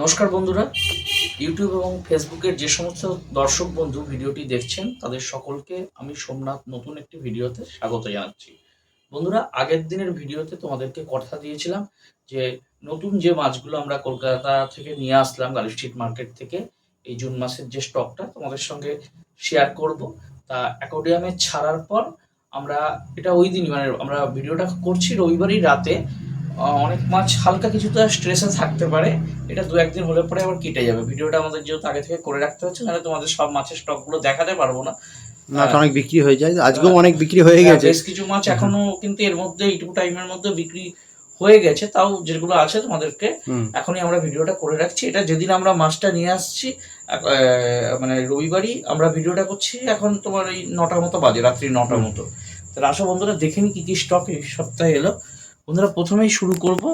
নমস্কার বন্ধুরা। ইউটিউব এবং ফেসবুকের যে সমস্ত দর্শক বন্ধু ভিডিওটি দেখছেন, তাদের সকলকে আমি সোমনাথ নতুন একটি ভিডিওতে স্বাগত জানাচ্ছি। বন্ধুরা, আগের দিনের ভিডিওতে তোমাদেরকে কথা দিয়েছিলাম যে, নতুন যে মাছগুলো আমরা কলকাতা থেকে নিয়ে আসলাম, গালি স্ট্রিট মার্কেট থেকে, এই জুন মাসের যে স্টকটা তোমাদের সঙ্গে শেয়ার করব। তা অ্যাকোডিয়ামে ছাড়ার পর আমরা, এটা ওই দিনই মানে আমরা ভিডিওটা করছি রবিবারই রাতে। অনেক মাছ হালকা কিছুটা স্ট্রেসে থাকতে পারে। এটা দু একদিন হলে পরে আবার কেটে যাবে। ভিডিওটা আমাদের যেহেতু আগে থেকে করে রাখতে হচ্ছে নাহলে তোমাদের সব মাছের স্টকগুলো দেখাতে পারব না। মাছ অনেক বিক্রি হয়ে যায়। আজকেও অনেক বিক্রি হয়ে হ্যাঁ, গেছে। বেশ কিছু মাছ এখনও কিন্তু এর মধ্যে এইটুকু টাইমের মধ্যে বিক্রি হয়ে গেছে। তাও যেগুলো আছে তোমাদেরকে এখনই আমরা ভিডিওটা করে রাখছি। এটা যেদিন আমরা মাছটা নিয়ে আসছি মানে রবিবারই আমরা ভিডিওটা করছি। এখন তোমার এই নটার মতো বাজে রাত্রি নটার মতো। তাহলে আসো বন্ধুরা দেখে নি কি কি স্টক এই সপ্তাহে এলো। বন্ধুরা প্রথমেই শুরু করব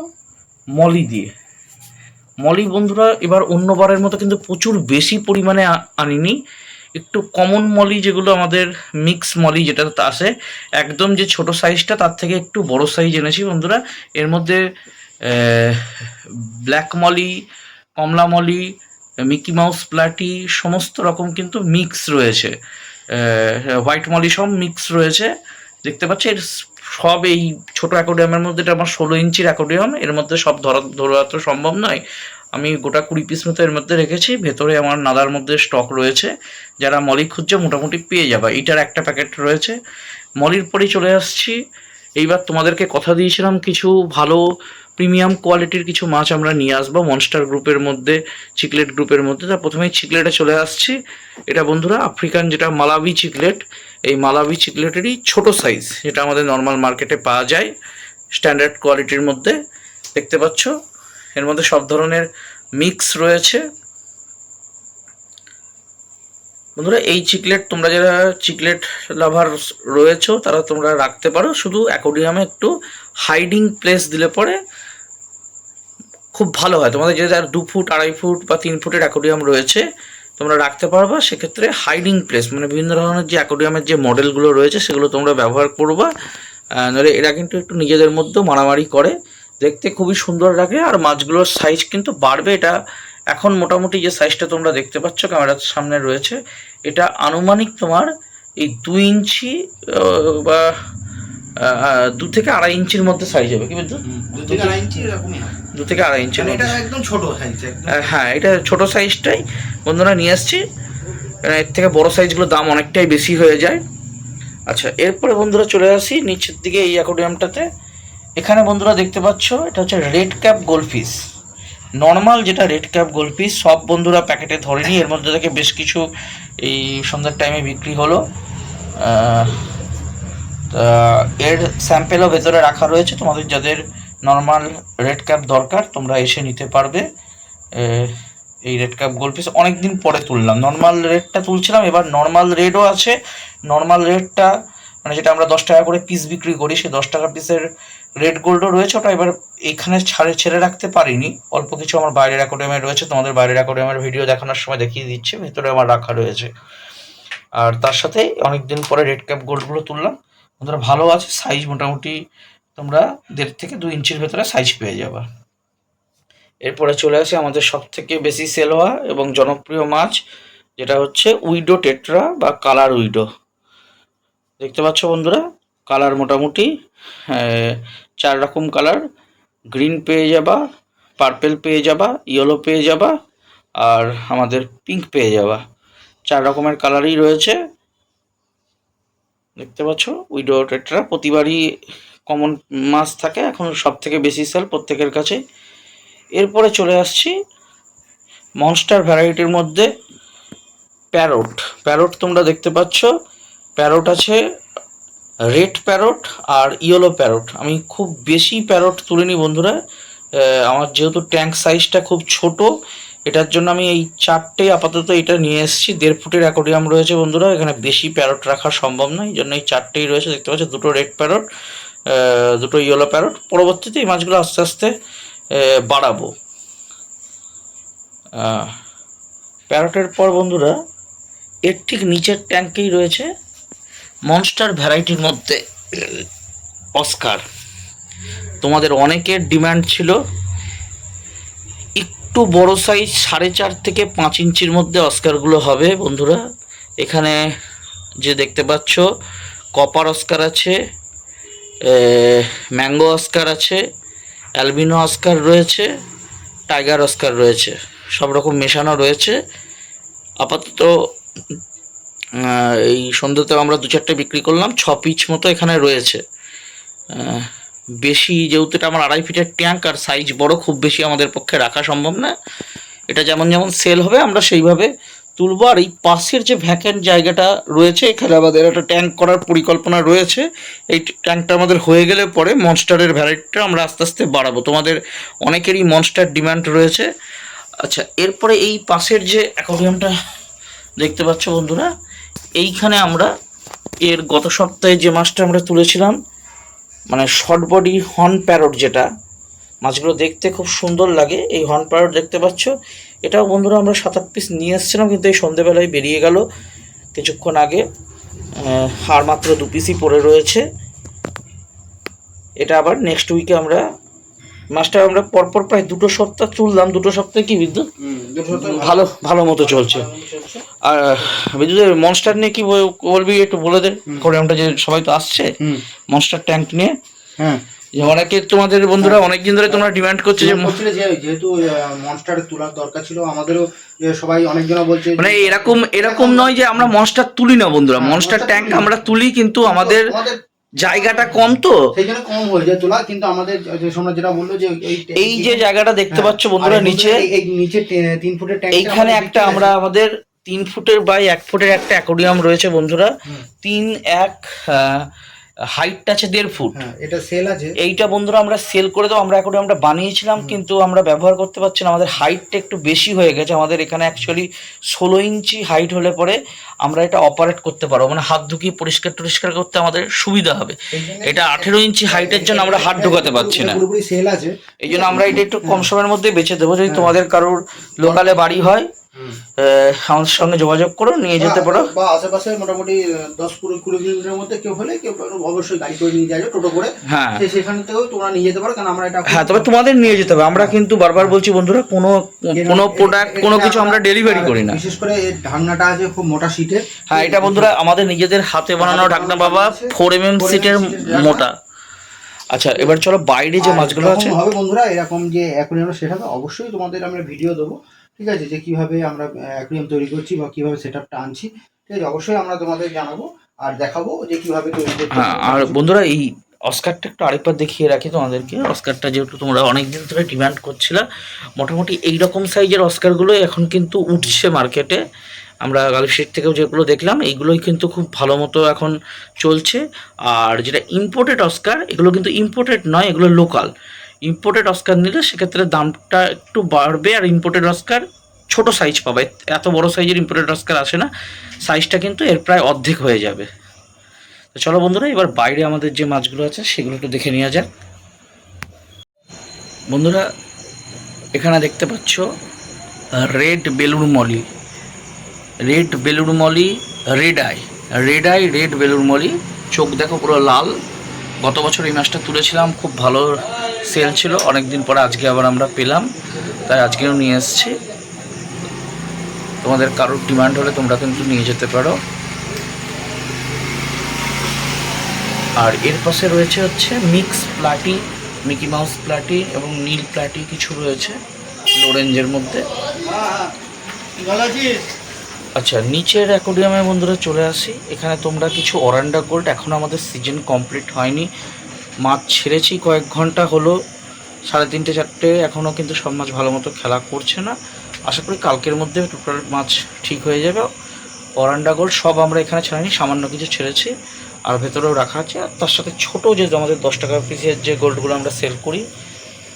মলি দিয়ে। মলি বন্ধুরা এবার অন্যবারের মতো কিন্তু প্রচুর বেশি পরিমাণে আনিনি। একটু কমন মলি যেগুলো আমাদের মিক্স মলি যেটা আসে, একদম যে ছোট সাইজটা তার থেকে একটু বড় সাইজ এনেছি বন্ধুরা। এর মধ্যে ব্ল্যাক মলি, কমলা মলি মিকি মাউস প্লাটি সমস্ত রকম কিন্তু মিক্স রয়েছে। হোয়াইট মলি সব মিক্স রয়েছে। দেখতে পাচ্ছি, এর সব এই ছোট অ্যাকোডিয়ামের মধ্যে এটা আমার ষোলো ইঞ্চির অ্যাকোডিয়াম এর মধ্যে সব ধরা ধরা তো সম্ভব নয়। আমি গোটা কুড়ি পিস মতো এর মধ্যে রেখেছি, ভেতরে আমার নাদার মধ্যে স্টক রয়েছে। যারা মলি খুঁজছে মোটামুটি পেয়ে যাবে, এইটার একটা প্যাকেট রয়েছে। মলির পরেই চলে আসছি। এইবার তোমাদেরকে কথা দিয়েছিলাম, কিছু ভালো প্রিমিয়াম কোয়ালিটির কিছু মাছ আমরা নিয়ে আসব মনস্টার গ্রুপের মধ্যে চিকলেট গ্রুপের মধ্যে। তা প্রথমেই চিকলেটে চলে আসছি। এটা বন্ধুরা আফ্রিকান যেটা মালাবি চিকলেট এই মালাবি চিকলেটেরই ছোট সাইজ যেটা আমাদের নর্মাল মার্কেটে পাওয়া যায় স্ট্যান্ডার্ড কোয়ালিটির মধ্যে, দেখতে পাচ্ছ? এর মধ্যে সব ধরনের মিক্স রয়েছে। বন্ধুরা, এই চিকলেট তোমরা যারা চিকলেট লাভার রয়েছো, তারা তোমরা রাখতে পারো। শুধু অ্যাকোডিয়ামে একটু হাইডিং প্লেস দিলে পরে খুব ভালো হয়। তোমাদের যে দু ফুট, আড়াই ফুট বা তিন ফুটের অ্যাকোডিয়াম রয়েছে তোমরা রাখতে পারবা, সেক্ষেত্রে হাইডিং প্লেস মানে বিভিন্ন ধরনের যে অ্যাকোডিয়ামের যে মডেলগুলো রয়েছে, সেগুলো তোমরা ব্যবহার করবা। নাহলে এরা কিন্তু একটু নিজেদের মধ্যেও মারামারি করে। দেখতে খুবই সুন্দর লাগে, আর মাছগুলোর সাইজ কিন্তু বাড়বে। এটা এখন মোটামুটি যে সাইজটা তোমরা দেখতে পাচ্ছ, ক্যামেরার সামনে রয়েছে, এটা আনুমানিক তোমার এই দু ইঞ্চি বা দু থেকে আড়াই ইঞ্চির মধ্যে সাইজ হবে কি বলতো? দু থেকে আড়াই ইঞ্চি এরকমই দু থেকে আড়াই ইঞ্চির মানে এটা মধ্যে একদম ছোট সাইজ হ্যাঁ এটা ছোট সাইজটাই বন্ধুরা নিয়ে আসছি। কারণ এর থেকে বড় সাইজগুলো দাম অনেকটাই বেশি হয়ে যায়। আচ্ছা এরপরে বন্ধুরা চলে আসি নিচের দিকে এই অ্যাকোডিয়ামটাতে এখানে বন্ধুরা দেখতে পাচ্ছ এটা হচ্ছে রেড ক্যাপ গোলফিস নর্মাল যেটা রেড ক্যাপ গোলফিস সব বন্ধুরা প্যাকেটে ধরেনি এর মধ্যে থেকে বেশ কিছু এই সন্ধ্যার টাইমে বিক্রি হলো। এর স্যাম্পেলও ভেতরে রাখা রয়েছে। তোমাদের যাদের নর্মাল রেড ক্যাপ দরকার, তোমরা এসে নিতে পারবে। এই রেড ক্যাপ গোল্ড পিস অনেক দিন পরে তুললাম। নর্মাল রেডটা তুলছিলাম, এবার নর্মাল রেডও আছে। নর্মাল রেডটা মানে যেটা আমরা দশ টাকা করে পিস বিক্রি করি, সেই দশ টাকা পিসের রেড গোল্ডও রয়েছে। ওটা এবার এখানে ছাড়ে, ছেড়ে রাখতে পারিনি। অল্প কিছু আমার বাইরের অ্যাকোডিয়ামে রয়েছে। তোমাদের বাইরের অ্যাকোডিয়ামের ভিডিও দেখানোর সময় দেখিয়ে দিচ্ছে। ভেতরে আমার রাখা রয়েছে। আর তার সাথে অনেক দিন পরে রেড ক্যাপ গোল্ডগুলো তুললাম। বন্ধুরা ভালো আছে সাইজ মোটামুটি তোমরা দেড় থেকে দু ইঞ্চির ভেতরে সাইজ পেয়ে যাবে। এরপরে চলে আসি আমাদের সব থেকে বেশি সেল হওয়া এবং জনপ্রিয় মাছ, যেটা হচ্ছে উইডো টেট্রা বা কালার উইডো। দেখতে পাচ্ছ বন্ধুরা, কালার মোটামুটি চার রকম কালার। গ্রিন পেয়ে যাবা পার্পেল পেয়ে যাবা ইয়েলো পেয়ে যাবা, আর আমাদের পিঙ্ক পেয়ে যাবা। চার রকমের কালারই রয়েছে। দেখতে পাচ্ছ উইডো টেট্রা প্রতিবারই কমন মাছ থাকে, এখন সব থেকে বেশি সেল প্রত্যেকের কাছে। এরপরে চলে আসছি মনস্টার ভ্যারাইটির মধ্যে প্যারোট প্যারোট তোমরা দেখতে পাচ্ছ প্যারোট আছে রেড প্যারোট আর ইয়েলো প্যারোট আমি খুব বেশি প্যারোট তুলিনি বন্ধুরা আমার যেহেতু ট্যাঙ্ক সাইজটা খুব ছোট এটার জন্য আমি এই চারটে আপাতত এটা নিয়ে এসেছি। দেড় ফুটের অ্যাকোডিয়াম রয়েছে বন্ধুরা, এখানে বেশি প্যারট রাখা সম্ভব নয়, এই জন্য এই চারটেই রয়েছে। দেখতে পাচ্ছ, দুটো রেড প্যারট দুটো ইয়েলো প্যারট। পরবর্তীতে এই মাছগুলো আস্তে আস্তে বাড়াবো। প্যারটের পর বন্ধুরা, এর ঠিক নিচের ট্যাঙ্কেই রয়েছে মনস্টার ভ্যারাইটির মধ্যে অস্কার। তোমাদের অনেকের ডিমান্ড ছিল একটু বড় সাইজ সাড়ে চার থেকে পাঁচ ইঞ্চির মধ্যে অস্কারগুলো হবে বন্ধুরা। এখানে যে দেখতে পাচ্ছ কপার অস্কার আছে ম্যাঙ্গো অস্কার আছে অ্যালবিনো অস্কার রয়েছে টাইগার অস্কার রয়েছে। সব রকম মেশানো রয়েছে। আপাতত এই সন্ধ্যাতেও আমরা দু চারটে বিক্রি করলাম, ছ পিচ মতো এখানে রয়েছে। বেশি, যেহেতু এটা আমার আড়াই ফিটের ট্যাঙ্ক আর সাইজ বড়, খুব বেশি আমাদের পক্ষে রাখা সম্ভব না। এটা যেমন যেমন সেল হবে, আমরা সেইভাবে তুলবো। আর এই পাশের যে ভ্যাকেন্ট জায়গাটা রয়েছে, এখানে আমাদের একটা ট্যাঙ্ক করার পরিকল্পনা রয়েছে। এই ট্যাঙ্কটা আমাদের হয়ে গেলে পরে মনস্টারের ভ্যারাইটিটা আমরা আস্তে আস্তে বাড়াবো। তোমাদের অনেকেরই মনস্টার ডিমান্ড রয়েছে। আচ্ছা এরপরে এই পাশের যে অ্যাকোরিয়ামটা দেখতে পাচ্ছ বন্ধুরা, এইখানে আমরা এর গত সপ্তাহে যে মাছটা আমরা তুলেছিলাম মানে শর্ট বডি হর্ন প্যারট যেটা, মাছগুলো দেখতে খুব সুন্দর লাগে। এই হর্ন প্যারট দেখতে পাচ্ছ, এটাও বন্ধুরা আমরা সাত আট পিস নিয়ে এসেছিলাম, কিন্তু এই সন্ধেবেলায় বেরিয়ে গেল। কিছুক্ষণ আগে আর মাত্র দু পিসই পড়ে রয়েছে। এটা আবার নেক্সট উইকে আমরা মাছটা আমরা পরপর প্রায় দুটো সপ্তাহ তুললাম দুটো সপ্তাহে কি বিদ্যুৎ? ভালো। ভালো মতো চলছে। আর বিদ্যুতের মনস্টার নিয়ে কি বল- বলবি একটু বলে দে? কোরিয়ামটা যে সবাই তো আসছে মনস্টার ট্যাঙ্ক নিয়ে। হ্যাঁ। অনেকে তোমাদের বন্ধুরা অনেকদিন ধরে তোমরা ডিমান্ড করছে যে যেহেতু মনস্টার তোলার দরকার ছিল আমাদেরও সবাই অনেকজন বলছে মানে এরকম এরকম নয় যে আমরা মনস্টার তুলি না বন্ধুরা। মনস্টার ট্যাঙ্ক আমরা তুলি কিন্তু আমাদের জায়গাটা কম তো? সেই জন্য কম হয়ে যায় তোলা কিন্তু আমাদের সোমরা যেটা বলল যে এই যে জায়গাটা দেখতে হ্যাঁ, পাচ্ছ বন্ধুরা নিচে এই নিচে তিন ফুটের ট্যাঙ্ক এইখানে একটা আমরা আমাদের তিন ফুটের বাই এক ফুটের একটা অ্যাকোরিয়াম রয়েছে বন্ধুরা। তিন এক হাইটটা আছে দেড় ফুট। হ্যাঁ এটা সেল আছে। এইটা বন্ধুরা আমরা সেল করে দেবো আমরা এখন আমরা বানিয়েছিলাম কিন্তু আমরা ব্যবহার করতে পারছি না। আমাদের হাইটটা একটু বেশি হয়ে গেছে। আমাদের এখানে অ্যাকচুয়ালি ষোলো ইঞ্চি হাইট হলে পরে আমরা এটা অপারেট করতে পারব। মানে হাত ঢুকিয়ে পরিষ্কার টরিষ্কার করতে আমাদের সুবিধা হবে। এটা আঠেরো ইঞ্চি হাইটের জন্য আমরা হাত ঢোকাতে পারছি না। পুরোপুরি সেল আছে। এই জন্য আমরা এটা একটু কম সময়ের মধ্যে বেঁচে দেবো। যদি তোমাদের কারোর লোকালে বাড়ি হয় আমাদের সঙ্গে যোগাযোগ করো নিয়ে যেতে পারো। বা- আশেপাশে মোটামুটি দশ কুড়ি কুড়ি কিলোমিটারের মধ্যে কেউ হলে কেউ অবশ্যই গাড়ি করে নিয়ে যাবে টোটো করে। হ্যাঁ। সেখান থেকেও তোমরা নিয়ে যেতে পারো কারণ আমরা এটা হ্যাঁ তবে তোমাদের নিয়ে যেতে হবে। আমরা কিন্তু বারবার বলছি বন্ধুরা কোনো কোনো প্রোডাক্ট কোনো কিছু আমরা ডেলিভারি করি না। বিশেষ করে এই ঢাকনাটা আছে খুব মোটা শীটের হ্যাঁ এটা বন্ধুরা আমাদের নিজেদের হাতে বানানো ঢাকনা বাবা ফোর এম এম সিটের মোটা। আচ্ছা এবার চলো বাইরে যে মাছগুলো আছে। হবে বন্ধুরা এরকম যে এখন সেট অবশ্যই তোমাদের আমরা ভিডিও দেবো। ঠিক আছে? যে কীভাবে আমরা অ্যাকুরিয়াম তৈরি করছি বা কীভাবে সেট আপটা আনছি, ঠিক আছে? অবশ্যই আমরা তোমাদের জানাব আর দেখাবো যে কীভাবে তৈরি করছি হ্যাঁ আর বন্ধুরা, এই অস্কারটা একটু আরেকবার দেখিয়ে রাখি তোমাদেরকে। অস্কারটা যেহেতু তোমরা অনেক দিন ধরে ডিমান্ড করছিলে, মোটামুটি এই রকম সাইজের অস্কারগুলো এখন কিন্তু উঠছে মার্কেটে আমরা গালফিট থেকেও যেগুলো দেখলাম, এইগুলোই কিন্তু খুব ভালো মতো এখন চলছে। আর যেটা ইম্পোর্টেড অস্কার এগুলো কিন্তু ইম্পোর্টেড নয়, এগুলো লোকাল ইম্পোর্টেড অস্কার নিলে সেক্ষেত্রে দামটা একটু বাড়বে আর ইম্পোর্টেড অস্কার ছোট সাইজ পাবে। এত বড় সাইজের ইম্পোর্টেড অস্কার আসে না সাইজটা কিন্তু এর প্রায় অর্ধেক হয়ে যাবে। তো চলো বন্ধুরা, এবার বাইরে আমাদের যে মাছগুলো আছে সেগুলো একটু দেখে নেওয়া যাক। বন্ধুরা, এখানে দেখতে পাচ্ছ red balloon molly. Red balloon molly red eye red eye red balloon molly. চোখ দেখো পুরো লাল। গত বছর এই মাছটা তুলেছিলাম, খুব ভালো সেল ছিল। অনেক দিন পরে আজকে আবার আমরা পেলাম। তাই আজকেও নিয়ে এসেছি। তোমাদের কারোর ডিমান্ড হলে তোমরা কিন্তু নিয়ে যেতে পারো। আর এর পাশে রয়েছে হচ্ছে mix platy Mickey Mouse platy এবং নীল প্লাটি কিছু রয়েছে। লোরেঞ্জের মধ্যে। আচ্ছা নিচের অ্যাকোডিয়ামে বন্ধুরা চলে আসি। এখানে তোমরা কিছু অরান্ডা গোল্ড এখনও আমাদের সিজন কমপ্লিট হয়নি। মাছ ছেড়েছি কয়েক ঘণ্টা হলো, সাড়ে তিনটে, চারটে এখনও কিন্তু সব মাছ ভালো মতো খেলা করছে না। আশা করি কালকের মধ্যে টোটাল মাছ ঠিক হয়ে যাবে। অরান্ডা গোল্ড সব আমরা এখানে ছাড়িনি, সামান্য কিছু ছেড়েছি, আর ভেতরেও রাখা আছে। আর তার সাথে ছোটো যে আমাদের দশ টাকা পিসের যে গোল্ডগুলো আমরা সেল করি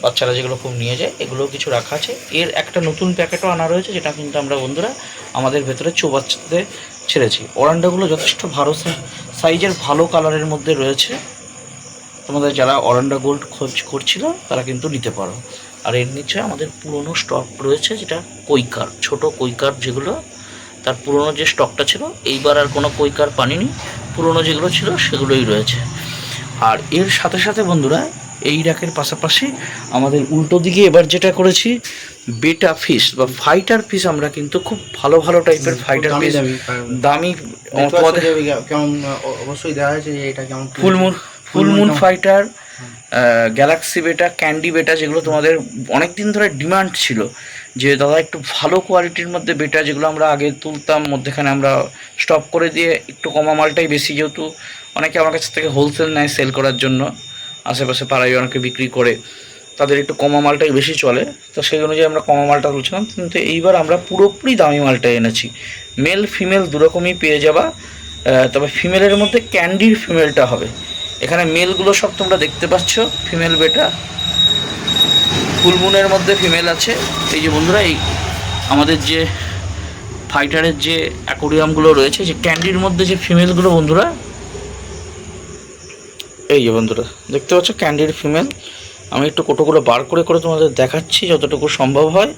বাচ্চারা যেগুলো খুব নিয়ে যায়, এগুলোও কিছু রাখা আছে। এর একটা নতুন প্যাকেটও আনা রয়েছে, যেটা কিন্তু আমরা বন্ধুরা আমাদের ভেতরে চৌবাচ্চাতে ছেড়েছি। অরান্ডাগুলো যথেষ্ট ভালো সাইজের, ভালো কালারের মধ্যে রয়েছে। তোমাদের যারা অরান্ডা গোল্ড খোঁজ করছিল, তারা কিন্তু নিতে পারো। আর এর নিচে আমাদের পুরনো স্টক রয়েছে, যেটা কৈকার, ছোট কৈকার যেগুলো, তার পুরনো যে স্টকটা ছিল, এইবার আর কোনো কৈকার পানিনি। পুরনো যেগুলো ছিল, সেগুলোই রয়েছে। আর এর সাথে সাথে বন্ধুরা এই র্যাকের পাশাপাশি আমাদের উল্টো দিকে এবার যেটা করেছি বেটা ফিস বা ফাইটার ফিস আমরা কিন্তু খুব ভালো ভালো টাইপের ফাইটার ফিস ফিশ দামি তোমাদের কেমন অবশ্যই দেখা যাচ্ছে যে এটা কেমন full moon full moon fighter galaxy betta candy betta যেগুলো তোমাদের অনেক দিন ধরে ডিমান্ড ছিল। যে দাদা একটু ভালো কোয়ালিটির মধ্যে বেটা যেগুলো আমরা আগে তুলতাম মধ্যেখানে আমরা স্টপ করে দিয়ে একটু কমা মালটাই বেশি যেহেতু অনেকে আমার কাছ থেকে হোলসেল নেয় সেল করার জন্য। আশেপাশে পাড়ায় অনেকে বিক্রি করে, তাদের একটু কমা মালটাই বেশি চলে। তো সেই অনুযায়ী আমরা কমা মালটা তুলছিলাম। কিন্তু এইবার আমরা পুরোপুরি দামি মালটা এনেছি। মেল ফিমেল দুরকমই পেয়ে যাবা। তবে ফিমেলের মধ্যে ক্যান্ডির ফিমেলটা হবে। এখানে মেলগুলো সব তোমরা দেখতে পাচ্ছ ফিমেল বেটা ফুলমুনের মধ্যে ফিমেল আছে। এই যে বন্ধুরা, এই আমাদের যে ফাইটারের যে অ্যাকোরিয়ামগুলো রয়েছে, যে ক্যান্ডির মধ্যে যে ফিমেলগুলো বন্ধুরা এই যে বন্ধুরা, দেখতে পাচ্ছ ক্যান্ডিড ফিমেল আমি একটু কোটোগুলো বার করে করে তোমাদের দেখাচ্ছি যতটুকু সম্ভব হয়।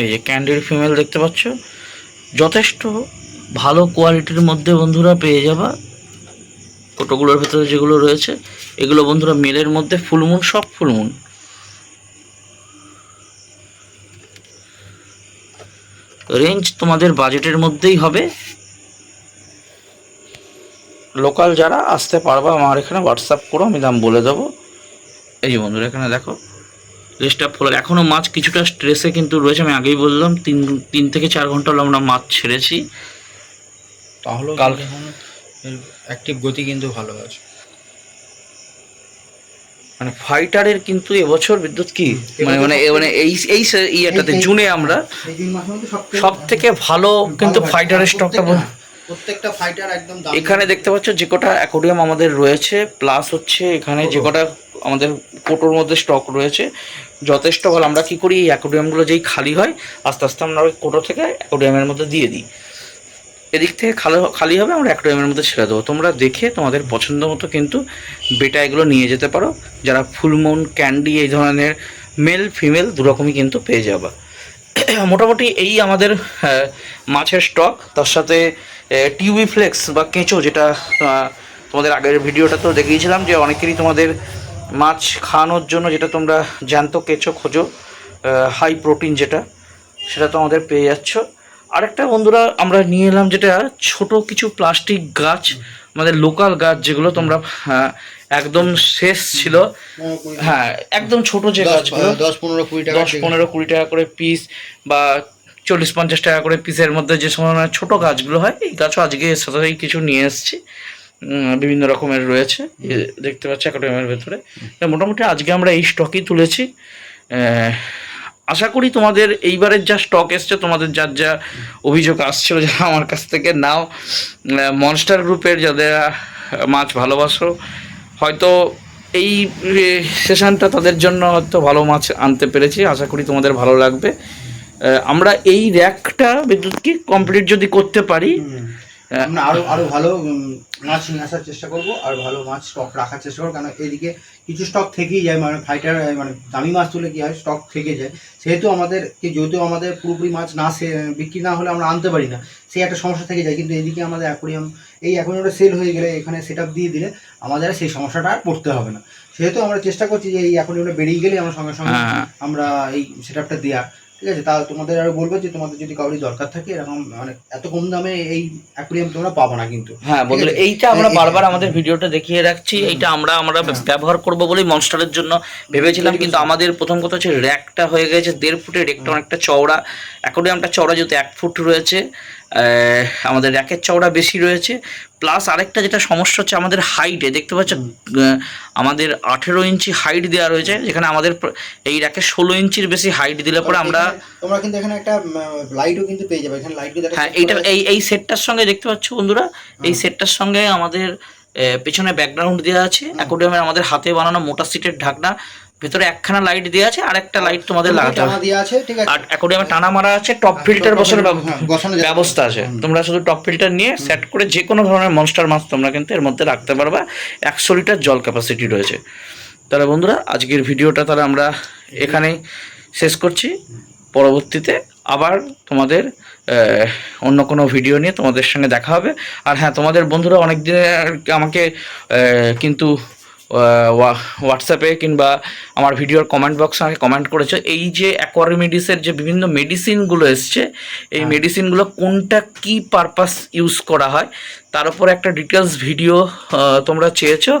এই যে ক্যান্ডিড ফিমেল দেখতে পাচ্ছ? যথেষ্ট ভালো কোয়ালিটির মধ্যে বন্ধুরা পেয়ে যাবা। কোটোগুলোর ভেতরে যেগুলো রয়েছে, এগুলো বন্ধুরা মেলের মধ্যে ফুলমুন সব ফুলমুন রেঞ্জ তোমাদের বাজেটের মধ্যেই হবে। লোকাল যারা আসতে পারবা আমার এখানে হোয়াটসঅ্যাপ করো আমি দাম বলে দেবো। এই যে বন্ধুরা এখানে দেখো রেস্টটা ফোলার এখনও মাছ কিছুটা স্ট্রেসে কিন্তু রয়েছে আমি আগেই বললাম তিন তিন থেকে চার ঘণ্টা হলো আমরা মাছ ছেড়েছি। তাহলেও কাল- কাল অ্যাক্টিভ গতি কিন্তু ভালো আছে। মানে ফাইটারের কিন্তু এবছর বিদ্যুৎ কি? মানে মানে মানে এই এই ইয়েটাতে জুনে আমরা সব থেকে ভালো কিন্তু ফাইটারের স্টকটা প্রত্যেকটা- প্রত্যেকটা ফাইটার একদম এখানে দেখতে পাচ্ছ যে কটা অ্যাকোরিয়াম আমাদের রয়েছে প্লাস হচ্ছে এখানে যে কটা আমাদের কোটোর মধ্যে স্টক রয়েছে। যথেষ্ট ভালো। আমরা কি করি? এই অ্যাকোরিয়ামগুলো যেই খালি হয় আস্তে আস্তে আমরা ওই কোটো থেকে অ্যাকোরিয়ামের মধ্যে দিয়ে দিই। এদিক থেকে খালি খালি হবে, আমরা অ্যাকোরিয়ামের মধ্যে ছেড়ে দেবো। তোমরা দেখে তোমাদের পছন্দ মতো কিন্তু বেটা এগুলো নিয়ে যেতে পারো। যারা ফুলমুন ক্যান্ডি, এই ধরনের মেল, ফিমেল, দুরকমই কিন্তু পেয়ে যাবা। মোটামুটি এই আমাদের মাছের স্টক। তার সাথে টিউবি ফ্লেক্স বা কেঁচো যেটা তোমাদের আগের ভিডিওটা তো দেখিয়েছিলাম যে অনেকেরই তোমাদের মাছ খাওয়ানোর জন্য যেটা তোমরা জ্যান্ত কেঁচো খোঁজো হাই প্রোটিন যেটা, সেটা তো আমাদের পেয়ে যাচ্ছ। আরেকটা বন্ধুরা আমরা নিয়ে এলাম যেটা ছোট কিছু প্লাস্টিক গাছ আমাদের লোকাল গাছ যেগুলো তোমরা আহ, একদম শেষ ছিল। হ্যাঁ একদম ছোট যে গাছগুলো দশ পনেরো কুড়ি টাকা দশ পনেরো কুড়ি টাকা করে পিস বা চল্লিশ পঞ্চাশ টাকা করে পিসের মধ্যে যে সময় মানে ছোটো গাছগুলো হয় এই গাছও আজকে এর সাথেই কিছু নিয়ে এসেছি। বিভিন্ন রকমের রয়েছে দেখতে পাচ্ছি অ্যাকোরিয়ামের ভেতরে। মোটামুটি আজকে আমরা এই স্টকই তুলেছি। আশা করি তোমাদের এইবারের যা স্টক এসছে, তোমাদের যার যা অভিযোগ আসছিল, যারা আমার কাছ থেকে, নাও মনস্টার গ্রুপের যাদের মাছ ভালোবাসো, হয়তো এই সেশনটা তাদের জন্য হয়তো ভালো মাছ আনতে পেরেছি, আশা করি তোমাদের ভালো লাগবে। আমরা এই র্যাকটা বিদ্যুৎ কি কমপ্লিট যদি করতে পারি আমরা আরও আরও ভালো মাছ নিয়ে আসার চেষ্টা করব আর ভালো মাছ স্টক রাখার চেষ্টা করব কারণ এদিকে কিছু স্টক থেকেই যায় মানে ফাইটার মানে দামি মাছ তুলে কি হয় স্টক থেকে যায়। সেহেতু আমাদেরকে যেহেতু আমাদের পুরোপুরি মাছ না সে বিক্রি না হলে আমরা আনতে পারি না সেই একটা সমস্যা থেকে যায়। কিন্তু এদিকে আমাদের অ্যাকোরিয়াম এই অ্যাকোরিয়ামটা সেল হয়ে গেলে এখানে সেট দিয়ে দিলে আমাদের সেই সমস্যাটা আর পড়তে হবে না। সেহেতু আমরা চেষ্টা করছি যে এই অ্যাকোরিয়ামটা বেরিয়ে গেলে আমরা সঙ্গে সঙ্গে হ্যাঁ। আমরা এই সেট আপটা দেওয়ার। ঠিক আছে তাহলে তোমাদের আরও বলব যে তোমাদের যদি কাউরি দরকার থাকে এরকম মানে এত কম দামে এই অ্যাকুরিয়াম তোমরা পাবো না কিন্তু। হ্যাঁ বন্ধুরা এইটা আমরা বারবার আমাদের ভিডিওটা দেখিয়ে রাখছি এইটা আমরা আমরা ব্যবহার করব বলেই মনস্টারের জন্য ভেবেছিলাম কিন্তু আমাদের প্রথম কথা হচ্ছে র্যাকটা হয়ে গেছে দেড় ফুটের র্যাকটা অনেকটা চওড়া অ্যাকুরিয়ামটা চওড়া যেহেতু এক ফুট রয়েছে আমাদের র্যাকের চওড়া বেশি রয়েছে প্লাস আরেকটা যেটা সমস্যা হচ্ছে আমাদের হাইটে দেখতে পাচ্ছ আমাদের আঠেরো ইঞ্চি হাইট দেওয়া রয়েছে যেখানে আমাদের এই র্যাকের ষোলো ইঞ্চির বেশি হাইট দিলে পরে আমরা তোমরা কিন্তু এখানে একটা লাইটও কিন্তু পেয়ে যাবে এখানে লাইট হ্যাঁ এইটা এই এই সেটটার সঙ্গে দেখতে পাচ্ছ বন্ধুরা এই সেটটার সঙ্গে আমাদের পেছনে ব্যাকগ্রাউন্ড দেওয়া আছে অ্যাকোডিয়ামের আমাদের হাতে বানানো মোটা সিটের ঢাকনা ভেতরে একখানা লাইট দেওয়া আছে আর একটা লাইট তোমাদের লাগাতে হবে। আছে ঠিক আছে। আর অ্যাকোডিয়ামে টানা মারা আছে টপ ফিল্টার বসানোর ব্যব- বসানো যাবে। ব্যবস্থা আছে। তোমরা শুধু টপ ফিল্টার নিয়ে সেট করে যে কোনো ধরনের মনস্টার মাছ তোমরা কিন্তু এর মধ্যে রাখতে পারবা। একশো লিটার জল ক্যাপাসিটি রয়েছে। তাহলে বন্ধুরা আজকের ভিডিওটা তাহলে আমরা এখানেই শেষ করছি। পরবর্তীতে আবার তোমাদের অন্য কোনো ভিডিও নিয়ে তোমাদের সঙ্গে দেখা হবে। আর হ্যাঁ তোমাদের বন্ধুরা অনেক দিন আমাকে কিন্তু হোয়াটসঅ্যাপে কিংবা আমার ভিডিওর কমেন্ট বক্সে আমাকে কমেন্ট করেছ। এই যে অ্যাকোয়ারিমেডিসের যে বিভিন্ন মেডিসিনগুলো এসছে এই মেডিসিনগুলো কোনটা কি পারপাস ইউজ করা হয় তার উপর একটা ডিটেলস ভিডিও তোমরা চেয়েছো।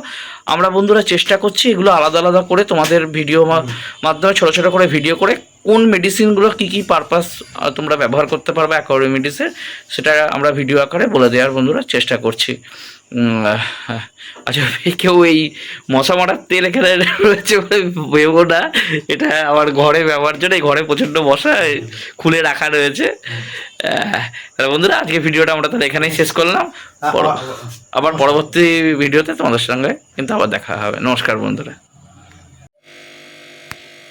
আমরা বন্ধুরা চেষ্টা করছি এগুলো আলাদা আলাদা করে তোমাদের ভিডিও মাধ্যমে ছোটো ছোটো করে ভিডিও করে কোন মেডিসিনগুলো কি কি পারপাস তোমরা ব্যবহার করতে পারবে অ্যাকোয়ারিমেডিসের সেটা আমরা ভিডিও আকারে বলে দেওয়ার বন্ধুরা চেষ্টা করছি। আচ্ছা কেউ এই মশা মারার তেল এখানে রয়েছে বলে ভেবো না। এটা আমার ঘরে ব্যবহার জন্য এই ঘরে প্রচণ্ড মশা খুলে রাখা রয়েছে। তাহলে বন্ধুরা আজকে ভিডিওটা আমরা তাহলে এখানেই শেষ করলাম। আবার পরবর্তী ভিডিওতে তোমাদের সঙ্গে কিন্তু আবার দেখা হবে। নমস্কার বন্ধুরা।